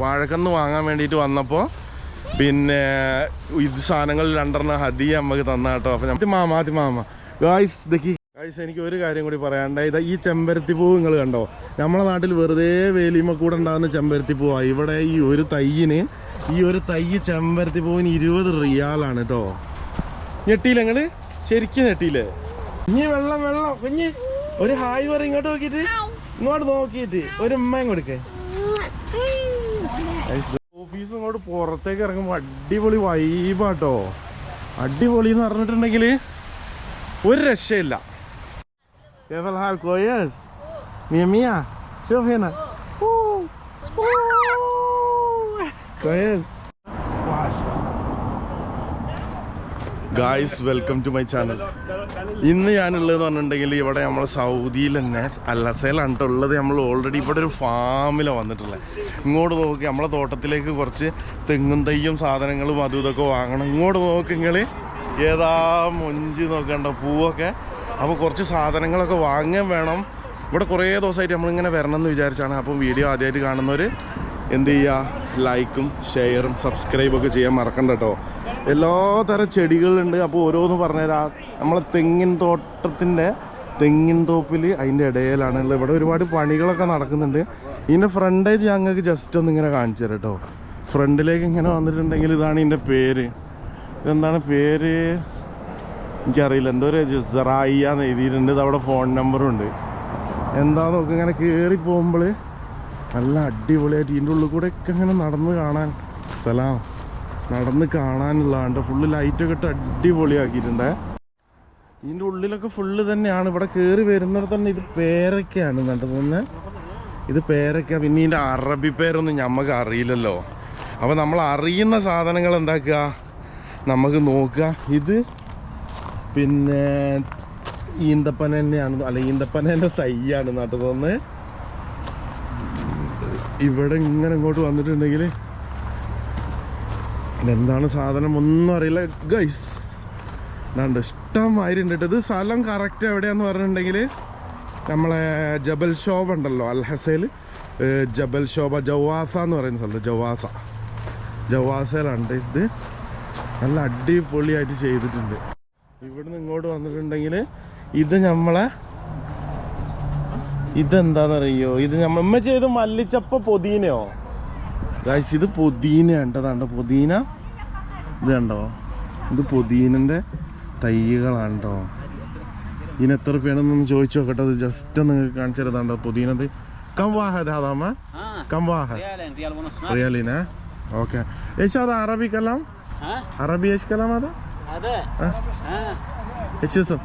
വാഴക്കന്ന് വാങ്ങാൻ വേണ്ടിയിട്ട് വന്നപ്പോൾ പിന്നെ ഇത് സാധനങ്ങൾ രണ്ടെണ്ണം ഹദിയ നമുക്ക് തന്ന കേട്ടോ. അപ്പം ഞാൻ മാമ ആദ്യം മാമ. ഗായ്സ് ഇതൊക്കെ ഗായ്സ് എനിക്ക് ഒരു കാര്യം കൂടി പറയാനുണ്ടായി ഇതാ ഈ ചെമ്പരത്തി പൂവ് നിങ്ങൾ കണ്ടോ? നമ്മളെ നാട്ടിൽ വെറുതെ വേലിമ കൂടെ ഉണ്ടാകുന്ന ചെമ്പരത്തി പൂവാ. ഇവിടെ ഈ ഒരു തയ്യിന് ഈ ഒരു തൈ ചെമ്പരത്തി പൂവിന് ഇരുപത് റിയാലാണ് കേട്ടോ. ഞെട്ടിയില്ല ഇങ്ങൾ ശരിക്കും ഞെട്ടിയില്ലേ? ഇനി വെള്ളം വെള്ളം കുഞ്ഞ്. ഒരു ഹായ് പറ ഇങ്ങോട്ട് നോക്കിയിട്ട്. ഇങ്ങോട്ട് നോക്കിയിട്ട്. ഒരു ഉമ്മയും കൊടുക്കേ. ഇപ്പൊ ഇങ്ങോട്ട് പുറത്തേക്ക് ഇറങ്ങുമ്പോ അടിപൊളി വൈബാട്ടോ അടിപൊളി എന്ന് പറഞ്ഞിട്ടുണ്ടെങ്കിൽ ഒരു രക്ഷയില്ല. Conhece? Guys welcome to my channel ഇന്ന് ഞാനുള്ളതെന്ന് പറഞ്ഞിട്ടുണ്ടെങ്കിൽ ഇവിടെ നമ്മൾ സൗദിയിൽ തന്നെ അല്ലസയിലാണ് ഉള്ളത്. നമ്മൾ ഓൾറെഡി ഇവിടെ ഒരു ഫാമിലാണ് വന്നിട്ടുള്ളത് ഇങ്ങോട്ട് നോക്കി നമ്മളെ തോട്ടത്തിലേക്ക് കുറച്ച് തെങ്ങും തയ്യും സാധനങ്ങളും അതും ഇതൊക്കെ വാങ്ങണം. ഇങ്ങോട്ട് നോക്കിയെങ്കിൽ ഏതാ മൊഞ്ച് നോക്കണ്ട പൂവൊക്കെ. അപ്പോൾ കുറച്ച് സാധനങ്ങളൊക്കെ വാങ്ങാൻ വേണം. ഇവിടെ കുറേ ദിവസമായിട്ട് നമ്മളിങ്ങനെ വരണം എന്ന് വിചാരിച്ചാണ്. അപ്പം വീഡിയോ ആദ്യമായിട്ട് കാണുന്നവർ എന്ത് ചെയ്യുക ലൈക്കും ഷെയറും സബ്സ്ക്രൈബൊക്കെ ചെയ്യാൻ മറക്കണ്ട കേട്ടോ എല്ലാ തരം ചെടികളുണ്ട്. അപ്പോൾ ഓരോന്ന് പറഞ്ഞുതരാം. നമ്മളെ തെങ്ങിൻ തോട്ടത്തിന്റെ തെങ്ങിൻ തോപ്പിൽ അതിന്റെ ഇടയിലാണ്. ഉള്ളത് ഇവിടെ ഒരുപാട് പണികളൊക്കെ നടക്കുന്നുണ്ട്. ഇതിന്റെ ഫ്രണ്ടേജ് ഞങ്ങൾക്ക് ജസ്റ്റ് ഒന്ന് ഇങ്ങനെ കാണിച്ചു തരാം കേട്ടോ ഫ്രണ്ടിലേക്ക് ഇങ്ങനെ വന്നിട്ടുണ്ടെങ്കിൽ ഇതാണ് ഇതിന്റെ പേര്. ഇതെന്താണ് പേര്? എനിക്കറിയില്ല. എന്തോ ഒരു ജസറായിയ എന്ന് എഴുതിയിട്ടുണ്ട് അവിടെ ഫോൺ നമ്പറും ഉണ്ട്. എന്താ നോക്കുക ഇങ്ങനെ കയറി പോകുമ്പോൾ നല്ല അടിപൊളിയായിട്ട് ഇതിന്റെ ഉള്ളിൽ കൂടെ ഒക്കെ ഇങ്ങനെ നടന്ന് കാണാൻ സ്ഥലം നടന്ന് കാണാനുള്ളതാണ്ട് ഫുള്ള് ലൈറ്റൊക്കെ ഇട്ട് അടിപൊളിയാക്കിയിട്ടുണ്ടേ. ഇതിന്റെ ഉള്ളിലൊക്കെ ഫുള്ള് തന്നെയാണ്. ഇവിടെ കയറി വരുന്നവർ തന്നെ ഇത് പേരക്കയാണ് കണ്ടത് തന്നെ ഇത് പേരക്ക. പിന്നെ ഇതിന്റെ അറബി പേരൊന്നും ഞമ്മക്ക് അറിയില്ലല്ലോ. അപ്പോൾ നമ്മൾ അറിയുന്ന സാധനങ്ങൾ എന്താക്കുക? നമുക്ക് നോക്കുക. ഇത് പിന്നെ ഈന്തപ്പന തന്നെയാണ്. അല്ല ഈന്തപ്പനേന്റെ തൈയാണ് നട്ടതെന്ന് ഇവിടെ ഇങ്ങനെ ഇങ്ങോട്ട് വന്നിട്ടുണ്ടെങ്കിൽ എന്താണ് സാധനം ഒന്നും അറിയില്ല ഗൈസ് ഉണ്ട് കേട്ടോ ഇത് സ്ഥലം കറക്റ്റ് എവിടെയാന്ന് പറഞ്ഞിട്ടുണ്ടെങ്കിൽ നമ്മളെ ജബൽ ശോഭ ഉണ്ടല്ലോ അൽ ഹസയിൽ ജബൽ ഷോബ ജവാസ എന്ന് പറയുന്ന സ്ഥലത്ത് ജവാസ. ജവാസയിലാണ് ഇത്. നല്ല അടിപൊളിയായിട്ട് ചെയ്തിട്ടുണ്ട്. ഇവിടുന്ന് ഇങ്ങോട്ട് വന്നിട്ടുണ്ടെങ്കിൽ ഇത് നമ്മളെ ഇതെന്താന്നറിയോ? ഇത് നമ്മ ചെയ്ത് മല്ലിച്ചപ്പ പൊതീനയോ? ഗായ്സ് ഇത് പൊതീന ഉണ്ടതാണ്ടോ പൊതീന? ഇത് കണ്ടോ? ഇത് പൊതീനന്റെ തൈകളാണ് കേട്ടോ. ഇതിന് എത്ര രൂപയാണെന്നൊന്ന് ചോദിച്ചു നോക്കട്ടെ. അത് ജസ്റ്റ് നിങ്ങൾക്ക് കാണിച്ചു തരുന്നുണ്ടോ പൊതീനത്? കംവാഹ കംവാഹ റിയാലിന? ഓക്കെ ഏശാ അത് അറബി കലാം അറബി ഏശ് കലാം അത്. വ്യത്യാസം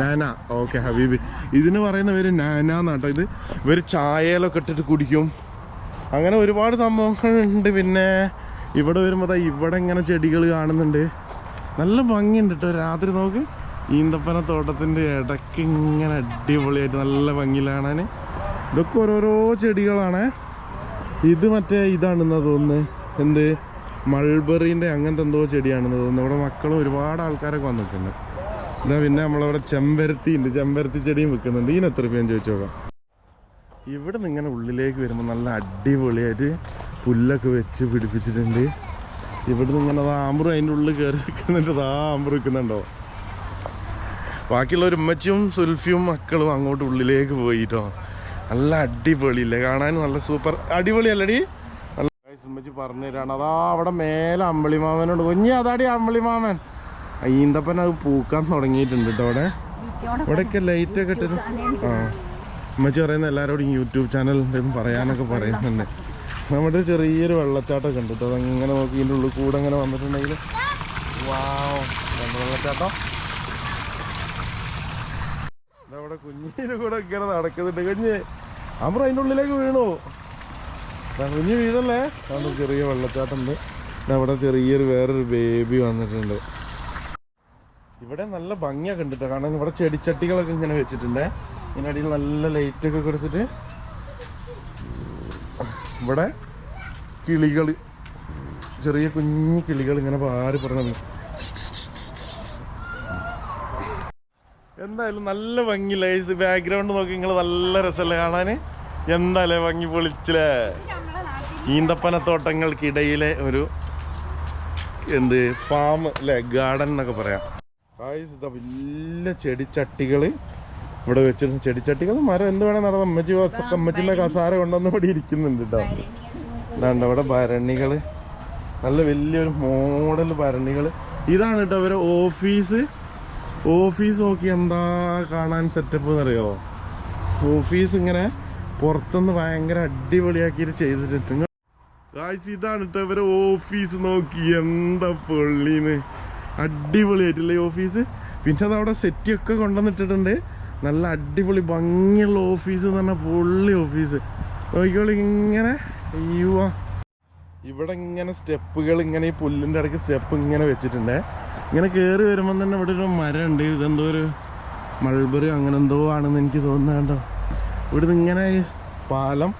നാന ഓക്കെ ഹബീബി. ഇതിന് പറയുന്ന പേര് നാന എന്നാട്ടോ ഇത് ഇവർ ചായയിലൊക്കെ ഇട്ടിട്ട് കുടിക്കും. അങ്ങനെ ഒരുപാട് സംഭവങ്ങളുണ്ട് പിന്നെ. ഇവിടെ വരുമ്പോൾ ഇവിടെ ഇങ്ങനെ ചെടികൾ കാണുന്നുണ്ട്. നല്ല ഭംഗിയുണ്ട് കേട്ടോ രാത്രി നോക്ക്. ഈന്തപ്പന തോട്ടത്തിന്റെ ഇടയ്ക്ക് ഇങ്ങനെ അടിപൊളിയായിട്ട് നല്ല ഭംഗി കാണാൻ ഇതൊക്കെ ഓരോരോ ചെടികളാണ്. ഇത് മറ്റേ ഇതാണെന്ന് തോന്നുന്നത് എന്ത്? മൾബെറിന്റെ അങ്ങനത്തെ എന്തോ ചെടിയാണെന്ന് തോന്നുന്നു. ഇവിടെ മക്കളും ഒരുപാട് ആൾക്കാരൊക്കെ വന്നിട്ടുണ്ട്. എന്നാ പിന്നെ നമ്മളവിടെ ചെമ്പരത്തി ഉണ്ട് ചെമ്പരത്തി ചെടിയും വെക്കുന്നുണ്ട്. ഇതിന് എത്ര രൂപയെന്ന് ചോദിച്ചു നോക്കാം. ഇവിടെ നിന്ന് ഇങ്ങനെ ഉള്ളിലേക്ക് വരുമ്പോൾ നല്ല അടിപൊളിയായിട്ട് പുല്ലൊക്കെ വെച്ച് പിടിപ്പിച്ചിട്ടുണ്ട്. ഇവിടെ നിന്ന് ഇങ്ങനെ ആമ്പ്രും അതിന്റെ ഉള്ളിൽ കയറി വെക്കുന്നുണ്ട് അതാ ആമ്പ്ര വെക്കുന്നുണ്ടോ ബാക്കിയുള്ള ഒരു ഉമ്മച്ചിയും സുൽഫിയും മക്കളും അങ്ങോട്ട് ഉള്ളിലേക്ക് പോയിട്ടോ നല്ല അടിപൊളിയില്ലേ? കാണാൻ നല്ല സൂപ്പർ. അടിപൊളിയല്ലടി? നല്ല ഉമ്മച്ചി പറഞ്ഞു തരാണ്. അതാ അവിടെ മേലെ അമ്പളിമാമനോട് കുഞ്ഞി അതാടി അമ്പളിമാമൻ. ഈന്തപ്പൻ അത് പൂക്കാൻ തുടങ്ങിയിട്ടുണ്ട് കേട്ടോ അവിടെ. ഇവിടെയൊക്കെ ലൈറ്റ് ഒക്കെ ഇട്ടിട്ട് ആ. അമ്മച്ചി പറയുന്ന എല്ലാവരോടും യൂട്യൂബ് ചാനൽ ഉണ്ടെന്ന് പറയാനൊക്കെ പറയുന്നുണ്ട്. നമ്മുടെ ചെറിയൊരു വെള്ളച്ചാട്ടമൊക്കെ ഉണ്ട് കേട്ടോ അതങ്ങനെ നോക്കി ഇതിന്റെ ഉള്ളിൽ കൂടെ അങ്ങനെ വന്നിട്ടുണ്ടെങ്കിൽ വാവ്. വെള്ളച്ചാട്ടം. ഇതവിടെ കുഞ്ഞിന്റെ കൂടെ ഇങ്ങനെ നടക്കുന്നുണ്ട്. കുഞ്ഞ് അമ്മ അതിന്റെ ഉള്ളിലേക്ക് വീണോ. കുഞ്ഞ് വീഴല്ലേ അവിടെ ചെറിയ വെള്ളച്ചാട്ടം ഉണ്ട്. അവിടെ ചെറിയൊരു വേറൊരു ബേബി വന്നിട്ടുണ്ട്. ഇവിടെ നല്ല ഭംഗിയൊക്കെ ഉണ്ട് കാരണം ഇവിടെ ചെടിച്ചട്ടികളൊക്കെ ഇങ്ങനെ വെച്ചിട്ടുണ്ട്. ഇതിനടിയിൽ നല്ല ലൈറ്റ് ഒക്കെ കൊടുത്തിട്ട് ഇവിടെ കിളികൾ ചെറിയ കുഞ്ഞു കിളികൾ ഇങ്ങനെ പാറി പറഞ്ഞു എന്തായാലും നല്ല ഭംഗി ലൈസ് ബാക്ക്ഗ്രൗണ്ട് നോക്കി നിങ്ങൾ നല്ല രസമല്ലേ കാണാൻ എന്തായാലും ഭംഗി പൊളിച്ചില്ലേ? ഈന്തപ്പനത്തോട്ടങ്ങൾക്കിടയിലെ ഒരു എന്ത് ഫാം അല്ലേ ഗാർഡൻ എന്നൊക്കെ പറയാം. ഇതാ വലിയ ചെടിച്ചട്ടികൾ. ഇവിടെ വെച്ചിരുന്ന ചെടിച്ചട്ടികൾ. മരം എന്ത് വേണം നടന്ന അമ്മച്ചി അമ്മച്ചിന്റെ കസാര കൊണ്ടുവന്ന് ഇവിടെ ഇരിക്കുന്നുണ്ട് കേട്ടോ. ഇതാണ്ട് ഇവിടെ ഭരണികൾ. നല്ല വലിയൊരു മോഡൽ ഭരണികൾ. ഇതാണ് കേട്ടോ ഇവരെ ഓഫീസ്. ഓഫീസ് നോക്കി എന്താ കാണാൻ സെറ്റപ്പ് എന്നറിയോ? ഓഫീസ് ഇങ്ങനെ പുറത്തുനിന്ന് ഭയങ്കര അടിപൊളിയാക്കിയിട്ട് ചെയ്തിട്ടുണ്ട്. ഗായ്സ് ഇതാണ് കേട്ടോ ഇവരെ ഓഫീസ് നോക്കി. എന്താ പൊള്ളീന്ന്? അടിപൊളിയായിട്ടില്ലേ ഈ ഓഫീസ്? പിന്നെ അത് അവിടെ സെറ്റി ഒക്കെ കൊണ്ടുവന്നിട്ടിട്ടുണ്ട്. നല്ല അടിപൊളി ഭംഗിയുള്ള ഓഫീസ് എന്ന് പറഞ്ഞാൽ പൊള്ളി ഓഫീസ്. നോക്കിക്കോളി ഇങ്ങനെ. അയ്യോ. ഇവിടെ ഇങ്ങനെ സ്റ്റെപ്പുകൾ ഇങ്ങനെ ഈ പുല്ലിന്റെ ഇടയ്ക്ക് സ്റ്റെപ്പ് ഇങ്ങനെ വെച്ചിട്ടുണ്ട്. ഇങ്ങനെ കയറി വരുമ്പം തന്നെ ഇവിടെ ഒരു മരം ഉണ്ട് ഇതെന്തോ ഒരു മൾബറി അങ്ങനെ എന്തോ ആണെന്ന് എനിക്ക് തോന്നുന്നത് കേട്ടോ. ഇവിടുന്ന് ഇങ്ങനെ പാലം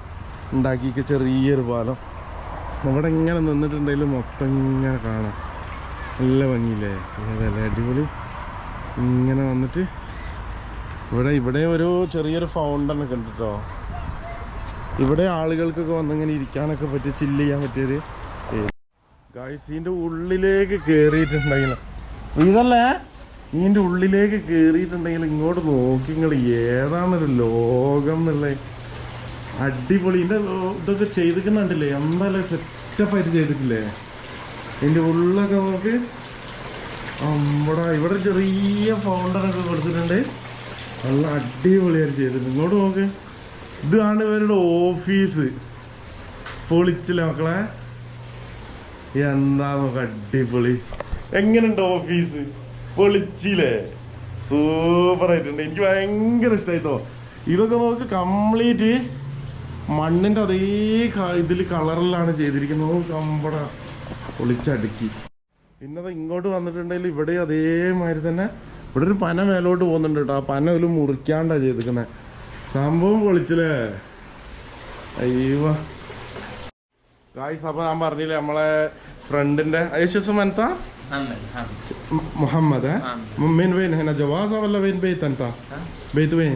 ഉണ്ടാക്കിക്ക ചെറിയൊരു പാലം. ഇവിടെ ഇങ്ങനെ നിന്നിട്ടുണ്ടെങ്കിൽ മൊത്തം ഇങ്ങനെ കാണാം. നല്ല ഭംഗിയില്ലേ? ഏതല്ലേ അടിപൊളി. ഇങ്ങനെ വന്നിട്ട് ഇവിടെ ഇവിടെ ഒരു ചെറിയൊരു ഫൗണ്ടൻ ഒക്കെ ഉണ്ട് കേട്ടോ ഇവിടെ ആളുകൾക്കൊക്കെ വന്നിങ്ങനെ ഇരിക്കാനൊക്കെ പറ്റിയ ചില്ല് ചെയ്യാൻ പറ്റിയൊരു ഗായ്സ് ഉള്ളിലേക്ക് കയറിയിട്ടുണ്ടെങ്കിൽ ഇതല്ലേ? ഇതിന്റെ ഉള്ളിലേക്ക് കയറിയിട്ടുണ്ടെങ്കിൽ ഇങ്ങോട്ട് നോക്കി നിങ്ങൾ ഏതാണൊരു ലോകം എന്നുള്ളത് അടിപൊളി. ഇതിന്റെ ഇതൊക്കെ ചെയ്തിരിക്കുന്നുണ്ടല്ലേ? എന്തായാലും സെറ്റപ്പായിട്ട് ചെയ്തിട്ടില്ലേ? ഇതിന്റെ ഉള്ളൊക്കെ നോക്ക്. നമ്മുടെ ഇവിടെ ചെറിയ ഫൗണ്ടനൊക്കെ കൊടുത്തിട്ടുണ്ട്. നല്ല അടിപൊളിയായിട്ട് ചെയ്തിട്ടുണ്ട്. ഇങ്ങോട്ട് നോക്ക്. ഇതാണ് ഇവരുടെ ഓഫീസ് പൊളിച്ചില്ല മക്കളെ? എന്താ നോക്ക് അടിപൊളി. എങ്ങനെയുണ്ട് ഓഫീസ് പൊളിച്ചില്ലേ? സൂപ്പർ ആയിട്ടുണ്ട്. എനിക്ക് ഭയങ്കര ഇഷ്ടമായിട്ടോ ഇതൊക്കെ നോക്ക് കംപ്ലീറ്റ് മണ്ണിന്റെ അതേ ഇതിൽ കളറിലാണ് ചെയ്തിരിക്കുന്നത്. കമ്പട പൊളിച്ചടുക്കി പിന്നെ അത് ഇങ്ങോട്ട് വന്നിട്ടുണ്ടെങ്കിൽ ഇവിടെ അതേമാതിരി തന്നെ ഇവിടെ ഒരു പന മേലോട്ട് പോകുന്നുണ്ട് കേട്ടോ ആ പന ഒരു മുറിക്കാണ്ടാ ചെയ്തിരിക്കുന്നത് സംഭവം പൊളിച്ചില്ലേ അയ്യോ ഗായ്സ് അപ്പൊ ഞാൻ പറഞ്ഞില്ലേ നമ്മളെ ഫ്രണ്ടിന്റെ യേശുസ് മനത്താ محمد محمد محمد ها محمد. من وين هنا جوازة ولا وين بيت انت ها؟ بيت وين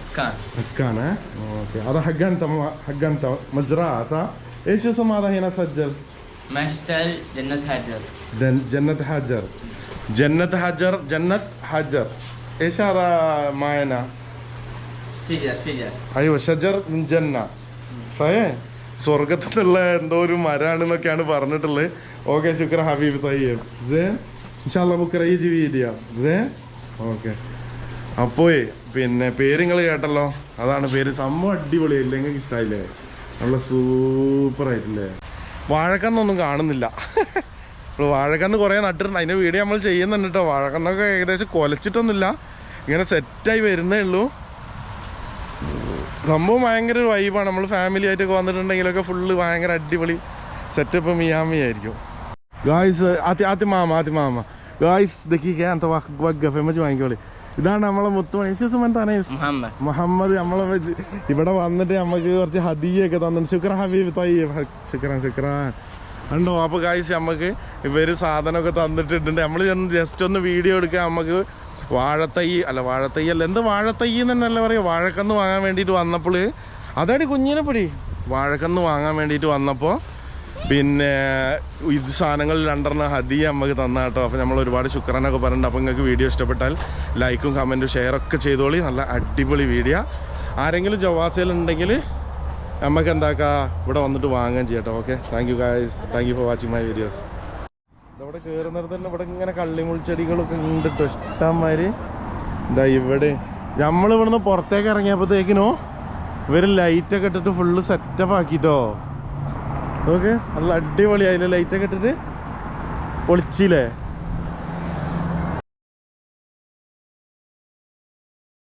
اسكان اسكان ها اوكي هذا حق انت حق انت مزرعة صح ايش اسم هذا هنا سجل مشتل جنة هاجر دن- جنة حجر جنة حجر جنة حجر ايش هذا معنا شجر شجر ايوه شجر من جنة صحيح സ്വർഗത്തിൽ നിന്നുള്ള എന്തോ ഒരു മരാണെന്നൊക്കെയാണ് പറഞ്ഞിട്ടുള്ളത് ഓക്കെ ശുക്ര ഹബീബ് തയ്യം സേൻ ഇൻഷാല്ല ബുക്കറ ഈ ജീവി സേൻ ഓക്കെ അപ്പോയേ പിന്നെ പേര് നിങ്ങൾ കേട്ടല്ലോ അതാണ് പേര് സംഭവം അടിപൊളിയായില്ലേ നിങ്ങൾക്ക് ഇഷ്ടമായില്ലേ നല്ല സൂപ്പർ ആയിട്ടില്ലേ വാഴക്കന്നൊന്നും കാണുന്നില്ല. ഇപ്പോൾ വാഴക്കന്ന് കുറേ നട്ടിട്ടുണ്ട്. അതിന്റെ വീഡിയോ നമ്മൾ ചെയ്യുന്നുണ്ട് കേട്ടോ വാഴക്കന്നൊക്കെ ഏകദേശം കൊലച്ചിട്ടൊന്നുമില്ല. ഇങ്ങനെ സെറ്റായി വരുന്നേ ഉള്ളൂ. സംഭവം ഭയങ്കര ഒരു വൈബാണ് നമ്മൾ ഫാമിലി ആയിട്ടൊക്കെ വന്നിട്ടുണ്ടെങ്കിലൊക്കെ ഫുള്ള് ഭയങ്കര അടിപൊളി സെറ്റപ്പ് മിയാമി ആയിരിക്കും. ഗായ്സ് ആത്തി ആത്തി മാമ ആത്തി മാമ. ഗായ്സ് ദക്കിക്ക് വാക്ക് വാക്ക് ഫെമച്ച് വാങ്ങിക്കോളി. ഇതാണ് നമ്മളെ മുത്തുമണി. സുമൻതാനേസ് മുഹമ്മദ്. നമ്മളെ ഇവിടെ വന്നിട്ട് നമുക്ക് കുറച്ച് ഹദിയൊക്കെ തന്നിട്ട് ശുക്ര ഹബീബ് തയ്യബ് ശുക്രാൻ ശുക്രാൻ ഉണ്ടോ അപ്പോൾ കായ്സ് നമുക്ക് ഇവർ സാധനമൊക്കെ തന്നിട്ടിട്ടുണ്ട്. നമ്മൾ ചെന്ന് ജസ്റ്റ് ഒന്ന് വീഡിയോ എടുക്കാൻ നമുക്ക് വാഴത്തൈ അല്ല വാഴത്തൈ അല്ല. എന്ത് വാഴത്തൈ തന്നെയല്ല പറയുക വാഴക്കന്ന് വാങ്ങാൻ വേണ്ടിയിട്ട് വന്നപ്പോൾ അതാടി കുഞ്ഞിനെ പിടി. വാഴക്കന്ന് വാങ്ങാൻ വേണ്ടിയിട്ട് വന്നപ്പോൾ പിന്നെ ഇത് സാധനങ്ങൾ രണ്ടെണ്ണം ഹദിയ നമുക്ക് തന്ന കേട്ടോ അപ്പോൾ നമ്മൾ ഒരുപാട് ശുക്രനൊക്കെ പറഞ്ഞിട്ടുണ്ട്. അപ്പോൾ നിങ്ങൾക്ക് വീഡിയോ ഇഷ്ടപ്പെട്ടാൽ ലൈക്കും കമന്റും ഷെയറൊക്കെ ചെയ്തോളി. നല്ല അടിപൊളി വീഡിയോ. ആരെങ്കിലും ജവാസിലുണ്ടെങ്കിൽ നമുക്ക് എന്താക്കാം? ഇവിടെ വന്നിട്ട് വാങ്ങുകയും ചെയ്യട്ടോ okay thank you guys thank for watching my videos ഇതവിടെ കയറുന്നിടത്ത് തന്നെ ഇവിടെ ഇങ്ങനെ കള്ളിമുൾച്ചെടികളൊക്കെ ഉണ്ട് കേട്ടോ ഇഷ്ടംമാതിരി. എന്താ ഇവിടെ. നമ്മൾ ഇവിടുന്ന് പുറത്തേക്ക് ഇറങ്ങിയപ്പോഴത്തേക്കിനോ ഇവർ ലൈറ്റൊക്കെ ഇട്ടിട്ട് ഫുള്ള് സെറ്റപ്പ് ആക്കിട്ടോ നോക്ക് നല്ല അടിപൊളിയായില്ലേ ലൈറ്റൊക്കെ ഇട്ടിട്ട് പൊളിച്ചില്ലേ?